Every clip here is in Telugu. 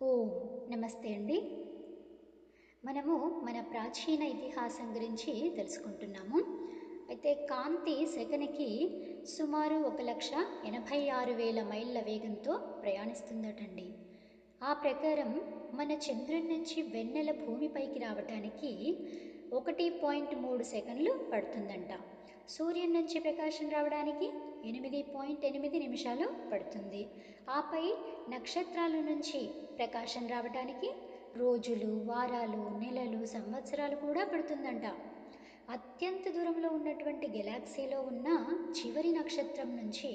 ఓం నమస్తే అండి. మనము మన ప్రాచీన ఇతిహాసం గురించి తెలుసుకుంటున్నాము. అయితే కాంతి సెకనికి సుమారు ఒక లక్ష ఎనభై ఆరు వేల మైళ్ళ వేగంతో ప్రయాణిస్తుందటండి. ఆ ప్రకారం మన చంద్రుని నుంచి వెన్నెల భూమిపైకి రావటానికి ఒకటి పాయింట్ మూడు సెకండ్లు పడుతుందంట. సూర్యుని నుంచి ప్రకాశం రావడానికి ఎనిమిది పాయింట్ ఎనిమిది నిమిషాలు పడుతుంది. ఆపై నక్షత్రాల నుంచి ప్రకాశం రావడానికి రోజులు వారాలు నెలలు సంవత్సరాలు కూడా పడుతుందంట. అత్యంత దూరంలో ఉన్నటువంటి గెలాక్సీలో ఉన్న చివరి నక్షత్రం నుంచి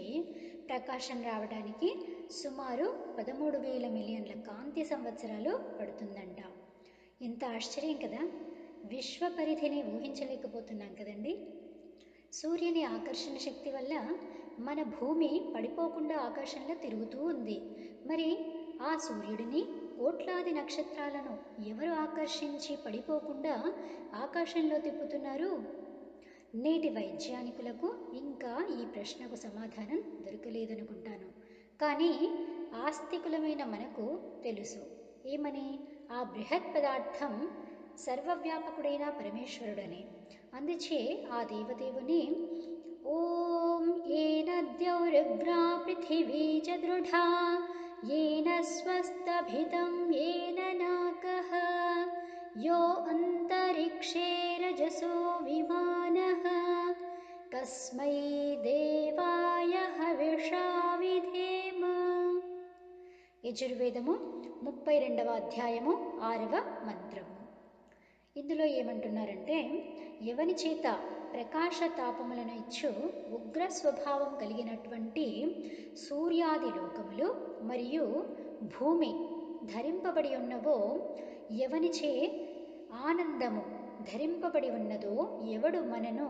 ప్రకాశం రావడానికి సుమారు పదమూడు వేల మిలియన్ల కాంతి సంవత్సరాలు పడుతుందంట. ఇంత ఆశ్చర్యం కదా! విశ్వ పరిధిని ఊహించలేకపోతున్నాం కదండి. సూర్యుని ఆకర్షణ శక్తి వల్ల మన భూమి పడిపోకుండా ఆకాశంలో తిరుగుతూ ఉంది. మరి ఆ సూర్యుడిని కోట్లాది నక్షత్రాలను ఎవరు ఆకర్షించి పడిపోకుండా ఆకాశంలో తిప్పుతున్నారు? నేటి వైజ్ఞానికులకు ఇంకా ఈ ప్రశ్నకు సమాధానం దొరకలేదనుకుంటాను. కానీ ఆస్తికులమైన మనకు తెలుసు. ఏమని? ఆ బృహత్ పదార్థం సర్వవ్యాపకుడైన పరమేశ్వరుడని అందుచే ఆ దేవదేవుని ఓం ఏన ద్యౌరుగ్రా పృథివీ చ దృఢా येन स्वस्तभितं येन नाकः यो अन्तरिक्षे रजसो विमानः कस्मै देवाय हविषा విధేమ యజుర్వేదము ముప్పై రెండవ అధ్యాయము ఆరవ మంత్రము ఇందులో ఏమంటున్నారంటే ఎవని చేత ప్రకాశ తాపములను ఇచ్చు ఉగ్ర స్వభావం కలిగినటువంటి సూర్యాది లోకములు మరియు భూమి ధరింపబడి ఉన్నవో ఎవనిచే ఆనందము ధరింపబడి ఉన్నదో ఎవడు మనను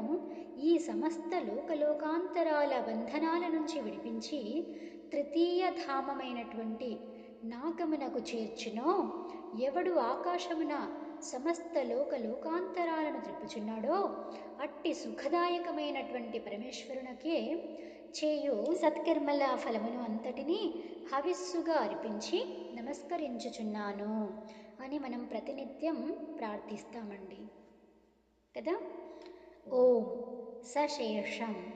ఈ సమస్త లోకలోకాంతరాల బంధనాల నుంచి విడిపించి తృతీయ ధామమైనటువంటి నాగమునకు చేర్చునో? ఎవడు ఆకాశమున సమస్త లోక లోకాంతరాలను త్రిప్పుచున్నాడో అట్టి సుఖదాయకమైనటువంటి పరమేశ్వరునకే చేయు సత్కర్మల ఫలమును అంతటిని హవిస్సుగా అర్పించి నమస్కరించుచున్నాను అని మనం ప్రతినిత్యం ప్రార్థిస్తామండి. కదా? ఓం సశేషం.